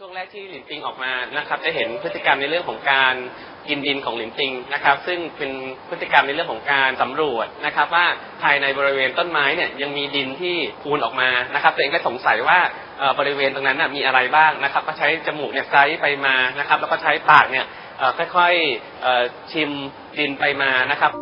ช่วงแรกที่หลินปิงออกมานะครับจะเห็นพฤติกรรมในเรื่องของการกินดินของหลินปิงนะครับ ซึ่งเป็นพฤติกรรมในเรื่องของการสำรวจนะครับ ว่าภายในบริเวณต้นไม้เนี่ยยังมีดินที่พูนออกมานะครับตัวเองก็สงสัยว่าเอ่อบริเวณตรงนั้นนะมีอะไรบ้างนะครับ ก็ใช้จมูกเนี่ยไซไปมานะครับ แล้วก็ใช้ปากเนี่ยค่อค่อยๆชิมดินไปมานะครับ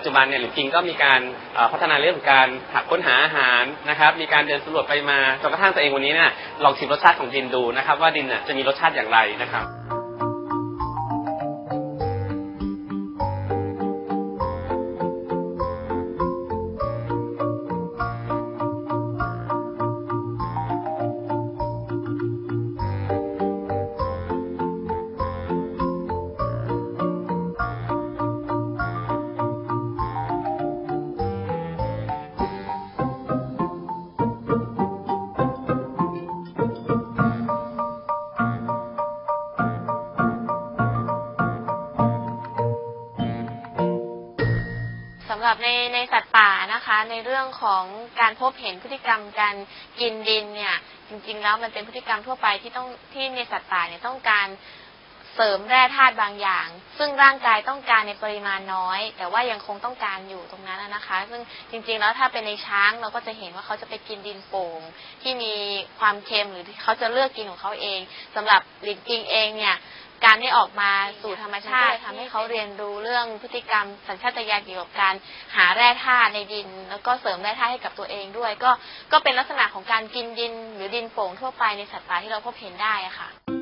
ปัจจุบันเนี่ยหลินปิงก็มีการพัฒนาเรื่องของการหาค้นหาอาหารนะครับ มีการเดินสำรวจไปมาจนกระทั่งตัวเองวันนี้เนี่ยลองชิมรสชาติของดินดูนะครับ ว่าดินน่ะจะมีรสชาติอย่างไรนะครับ สำหรับในในสัตว์ป่านะคะ ในเรื่องของการพบเห็นพฤติกรรมการกินดินเนี่ย จริง ๆ แล้วมันเป็นพฤติกรรมทั่วไปที่ต้องที่ในสัตว์ป่าเนี่ยต้องการเสริมแร่ธาตุบางอย่าง ซึ่งร่างกายต้องการในปริมาณน้อย แต่ว่ายังคงต้องการอยู่ตรงนั้นนะคะ ซึ่งจริงๆแล้วถ้าเป็นในช้างเราก็จะเห็นว่าเขาจะไปกินดินโป่งที่มีความเค็มหรือที่เขาจะเลือกกินของเขาเองสำหรับลินปิงเองเนี่ย การได้ออกมาสู่ธรรมชาติทำให้เขาเรียนรู้เรื่องพฤติกรรมสัญชาตญาณเกี่ยวกับการหาแร่ธาตุในดิน แล้วก็เสริมแร่ธาตุให้กับตัวเองด้วย ก็ก็เป็นลักษณะของการกินดินหรือดินโป่งทั่วไปในสัตว์ป่าที่เราพบเห็นได้อะค่ะ